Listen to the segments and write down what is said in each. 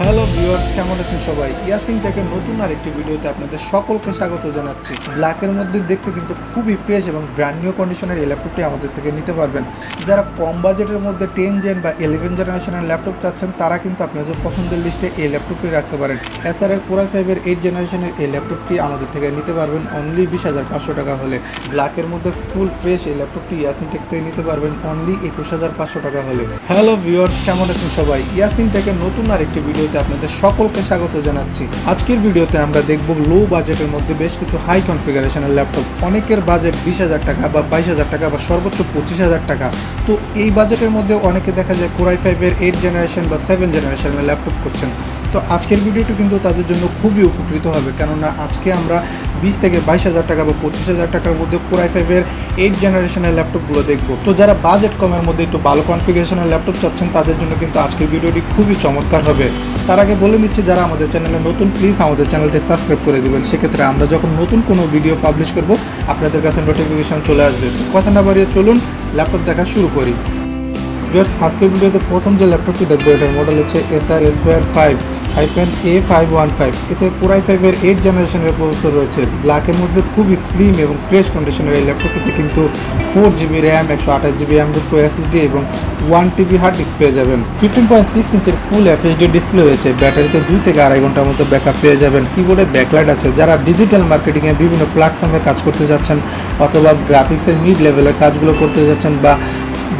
Hello viewers, কেমন আছেন সবাই? ইয়াসিন থেকে নতুন আরেকটি ভিডিওতে আপনাদের সকলকে স্বাগত জানাচ্ছি। ব্ল্যাকের মধ্যে দেখতে কিন্তু খুবই ফ্রেশ এবং ব্র্যান্ড নিউ কন্ডিশনের এই ল্যাপটপটি আমাদের থেকে নিতে পারবেন। যারা কম বাজেটের মধ্যে টেন জেন বা ইলেভেন জেনারেশনের ল্যাপটপ চাচ্ছেন, তারা কিন্তু আপনাদের পছন্দের লিস্টে এই ল্যাপটপটি রাখতে পারেন। এসআরের কোরাই ফাইভের এইট জেনারেশনের এই ল্যাপটপটি আমাদের থেকে নিতে পারবেন অনলি বিশ হাজার পাঁচশো টাকা হলে। ব্ল্যাকের মধ্যে ফুল ফ্রেশ এই ল্যাপটপটি ইয়াসিন টেক থেকে নিতে পারবেন অনলি একুশ হাজার পাঁচশো টাকা হলে। হ্যালো ভিউয়ার্স, কেমন আছেন সবাই? ইয়াসিন টেকের নতুন আরেকটি ভিডিওতে আপনাদের সকলকে স্বাগত জানাচ্ছি। আজকের ভিডিওতে আমরা দেখব লো বাজেটের মধ্যে বেশ কিছু হাই কনফিগারেশনের ল্যাপটপ অনেকের বাজেট বিশ হাজার টাকা বা বাইশ হাজার টাকা বা সর্বোচ্চ পঁচিশ হাজার টাকা। তো এই বাজেটের মধ্যে অনেকে দেখা যায় কোরাই ফাইভের এইট জেনারেশন বা সেভেন জেনারেশনের ল্যাপটপ করছেন তো আজকের ভিডিওটি কিন্তু তাদের জন্য খুবই উপকৃত হবে। কেননা আজকে আমরা বিশ থেকে বাইশ হাজার টাকা বা পঁচিশ হাজার টাকার মধ্যে কোরাই ফাইভের এইট জেনারেশনের ল্যাপটপগুলো দেখব। তো যারা বাজেট কমের মধ্যে একটু ভালো কনফিগারেশনের ল্যাপটপ চাচ্ছেন, তাদের জন্য কিন্তু আজকের ভিডিওটি খুবই চমৎকার হবে। তার আগে বলে নিচ্ছি, যারা আমাদের চ্যানেলে নতুন প্লিজ আমাদের চ্যানেলটি সাবস্ক্রাইব করে দেবেন। সেক্ষেত্রে আমরা যখন নতুন কোনো ভিডিও পাবলিশ করব, আপনাদের কাছে নোটিফিকেশন চলে আসবে। কথা না বাড়িয়ে চলুন ল্যাপটপ দেখা শুরু করি। জাস্ট আজকের ভিডিওতে প্রথম যে ল্যাপটপটি দেখব, এটার মডেল হচ্ছে Acer Aspire five hyphen A five one five এতে কোরাই ফাইভের এইট জেনারেশনের প্রসেসর রয়েছে। ব্ল্যাকের মধ্যে খুবই স্লিম এবং ফ্রেশ কন্ডিশনের এই ল্যাপটপটিতে কিন্তু ফোর জিবি র্যাম একশো আঠাশ জিবি র্যাম টু এসএসডি এবং ওয়ান টিবি হার্ড ডিস্ক পেয়ে যাবেন। ফিফটিন পয়েন্ট সিক্স ইঞ্চের ফুল এফএসডি ডিসপ্লে রয়েছে। ব্যাটারিতে দুই থেকে আড়াই ঘণ্টার মতো ব্যাকআপ পেয়ে যাবেন। কিবোর্ডে ব্যাকলাইট আছে। যারা ডিজিটাল মার্কেটিংয়ে বিভিন্ন প্ল্যাটফর্মে কাজ করতে যাচ্ছেন অথবা গ্রাফিক্সের মিড লেভেলের কাজগুলো করতে যাচ্ছেন বা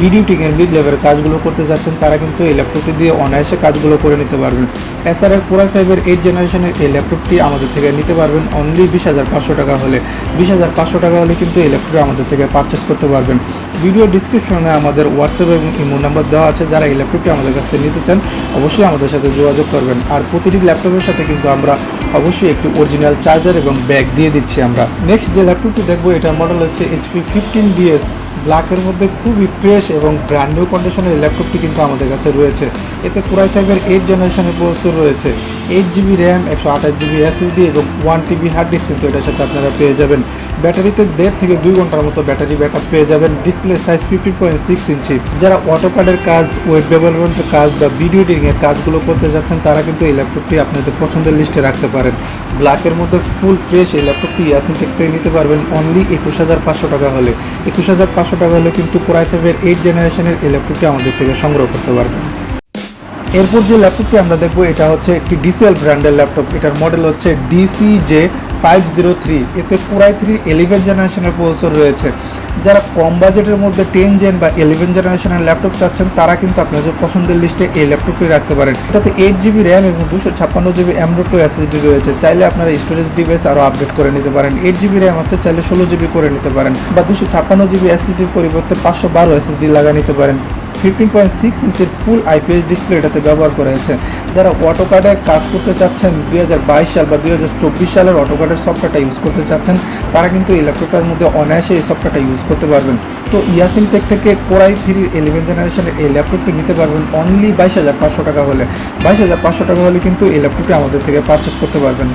ভিডিও টিকের মিড লেভেলের কাজগুলো করতে যাচ্ছেন, তারা কিন্তু এই ল্যাপটপটি দিয়ে অনায়াসে কাজগুলো করে নিতে পারবেন। এসআরের পুরাই ফাইভের এইট জেনারেশনের এই ল্যাপটপটি আমাদের থেকে নিতে পারবেন অনলি বিশ হাজার পাঁচশো টাকা হলে। বিশ হাজার পাঁচশো টাকা হলে কিন্তু এই ল্যাপটপটি আমাদের থেকে পারচেস করতে পারবেন। ভিডিও ডিসক্রিপশনে আমাদের হোয়াটসঅ্যাপ এবং ইমো নাম্বার দেওয়া আছে, যারা এই ল্যাপটপটি আমাদের কাছে নিতে চান, অবশ্যই আমাদের সাথে যোগাযোগ করবেন। আর প্রতিটি ল্যাপটপের সাথে কিন্তু আমরা অবশ্যই একটি অরিজিনাল চার্জার এবং ব্যাগ দিয়ে দিচ্ছি আমরা। নেক্সট যে ল্যাপটপটি দেখব, এটার মডেল হচ্ছে এইচপি ফিফটিন ডিএস ব্ল্যাকের মধ্যে খুবই ফ্রেশ এবং ব্র্যান্ড নিউ কন্ডিশনের এই ল্যাপটপটি কিন্তু আমাদের কাছে রয়েছে। এতে পুরাই ফাইভের এইট জেনারেশনের প্রসেসর রয়েছে। এইট জিবি র্যাম একশো আঠাশ জিবি এসএসডি এবং ওয়ান টিবি হার্ড ডিস্ক কিন্তু এটার সাথে আপনারা পেয়ে যাবেন। ব্যাটারিতে দেড় থেকে দুই ঘণ্টার মতো ব্যাটারি ব্যাকআপ পেয়ে যাবেন। Display size fifteen point six inch যারা অটো কার্ডের কাজ ওয়েব ডেভেলপমেন্টের কাজ বা ভিডিও এডিটিংয়ের কাজগুলো করতে যাচ্ছেন, তারা কিন্তু এই ল্যাপটপটি আপনাদের পছন্দের লিস্টে রাখতে পারেন। ব্ল্যাকের মধ্যে ফুল ফ্রেশ এই ল্যাপটপটি ইয়াসিন থেকে নিতে পারবেন অনলি একুশ হাজার পাঁচশো টাকা হলে। একুশ হাজার পাঁচশো টাকা হলে কিন্তু কোরাই ফাইভের এইট জেনারেশনের এই ল্যাপটপটি আমাদের থেকে সংগ্রহ করতে পারবেন। এরপর যে ল্যাপটপটি আমরা দেখব, এটা হচ্ছে একটি ডিসেল ব্র্যান্ডের ল্যাপটপ। এটার মডেল হচ্ছে DC J five zero three, এতে কোরাই থ্রি ইলেভেন জেনারেশনের প্রসেসর রয়েছে। যারা কম বাজেটের মধ্যে টেন জেন বা ইলেভেন জেনারেশনের ল্যাপটপ চাচ্ছেন, তারা কিন্তু আপনাদের পছন্দের লিস্টে এই ল্যাপটপটি রাখতে পারেন। এটাতে এইট জিবি র্যাম এবং দুশো ছাপ্পান্ন জিবি এমডো টু এসএসডি রয়েছে। চাইলে আপনারা স্টোরেজ ডিভাইস আরও আপডেট করে নিতে পারেন। এইট জিবি র্যাম আছে, চাইলে ষোলো জিবি করে নিতে পারেন। বা দুশো ছাপ্পান্ন জিবি এসএসডির পরিবর্তে পাঁচশো বারো এসএসডি লাগা নিতে পারেন। ফিফটিন পয়েন্ট সিক্স ইঞ্চের ফুল আইপিএস ডিসপ্লে এটাতে ব্যবহার করা হয়েছে। যারা অটো কার্ডের কাজ করতে চাচ্ছেন, দুই হাজার বাইশ সাল বা দুই হাজার চব্বিশ সালের অটো কার্ডের সফটওয়্যারটা ইউজ করতে চাচ্ছেন, তারা কিন্তু এই ল্যাপটপটার মধ্যে অনায়াসে এই সফটওয়্যারটা ইউজ করতে পারবেন। তো ইয়াসিন টেক থেকে কোরাই থ্রি ইলেভেন জেনারেশনের এই ল্যাপটপটি নিতে পারবেন অনলি বাইশ হাজার পাঁচশো টাকা হলে। বাইশ হাজার পাঁচশো টাকা হলে কিন্তু এই ল্যাপটপটি আমাদের থেকে পারচেস করতে পারবেন।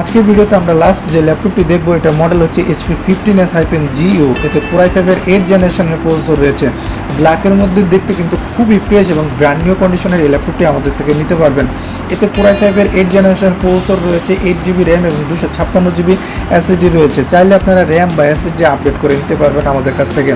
আজকের ভিডিওতে আমরা লাস্ট যে ল্যাপটপটি দেখব, এটা মডেল হচ্ছে এইচপি ফিফটিন এস হাইপেন জিও এতে পুরাই ফাইভের এইট জেনারেশনের প্রসেসর রয়েছে। ব্ল্যাকের মধ্যে দেখতে কিন্তু খুবই ফ্রেশ এবং ব্র্যান্ড নিউ কন্ডিশনের এই ল্যাপটপটি আমাদের থেকে নিতে পারবেন। এতে পুরাই ফাইভের এইট জেনারেশন প্রসেসর রয়েছে এইট জিবি র্যাম এবং দুশো ছাপ্পান্ন জিবি এসএসডি রয়েছে। চাইলে আপনারা র্যাম বা এসএসডি আপডেট করে নিতে পারবেন আমাদের কাছ থেকে।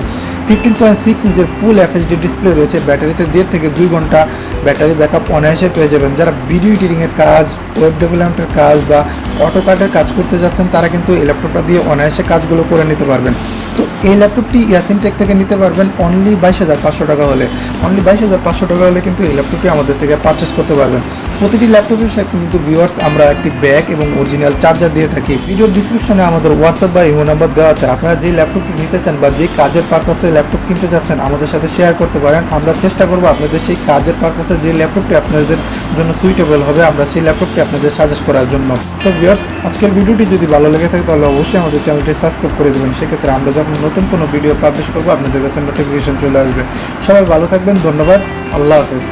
ফিফটিন পয়েন্ট সিক্স ইঞ্চের ফুল এফএসডি ডিসপ্লে রয়েছে। ব্যাটারিতে দেড় থেকে দুই ঘণ্টা ব্যাটারি ব্যাকআপ অনায়াসে পেয়ে যাবেন। যারা ভিডিও এডিটিংয়ের কাজ ওয়েব ডেভেলপমেন্টের কাজ বা অটো কার্ডের কাজ করতে যাচ্ছেন, তারা কিন্তু এই ল্যাপটপটা দিয়ে অনায়াসে কাজগুলো করে নিতে পারবেন। তো এই ল্যাপটপটি ইয়াসিন টেক থেকে নিতে পারবেন অনলি বাইশ হাজার পাঁচশো টাকা হলে। অনলি বাইশ হাজার পাঁচশো টাকা হলে কিন্তু এই ল্যাপটপটি আমাদের থেকে পারচেস করতে পারবেন। প্রতিটি ল্যাপটপের সাথে কিন্তু ভিউয়ার্স আমরা একটি ব্যাগ এবং অরিজিনাল চার্জার দিয়ে থাকি। ভিডিও ডিসক্রিপশনে আমাদের হোয়াটসঅ্যাপ বা ইমো নাম্বার দেওয়া আছে। আপনারা যে ল্যাপটপটি নিতে চান বা যে কাজের পারপাসে ল্যাপটপ কিনতে চাচ্ছেন, আমাদের সাথে শেয়ার করতে পারেন। আমরা চেষ্টা করব আপনাদের সেই কাজের পারপাসে যে ল্যাপটপটি আপনাদের জন্য সুইটেবল হবে, আমরা সেই ল্যাপটপটি আপনাদের সাজেস্ট করার জন্য। তো ভিউয়ার্স আজকের ভিডিওটি যদি ভালো লেগে থাকে, তাহলে অবশ্যই আমাদের চ্যানেলটি সাবস্ক্রাইব করে দেবেন। সেক্ষেত্রে আমরা যখন নতুন কোনো ভিডিও পাবলিশ করব, আপনাদের কাছে নোটিফিকেশন চলে আসবে। সবাই ভালো থাকবেন, ধন্যবাদ, আল্লাহ হাফেজ।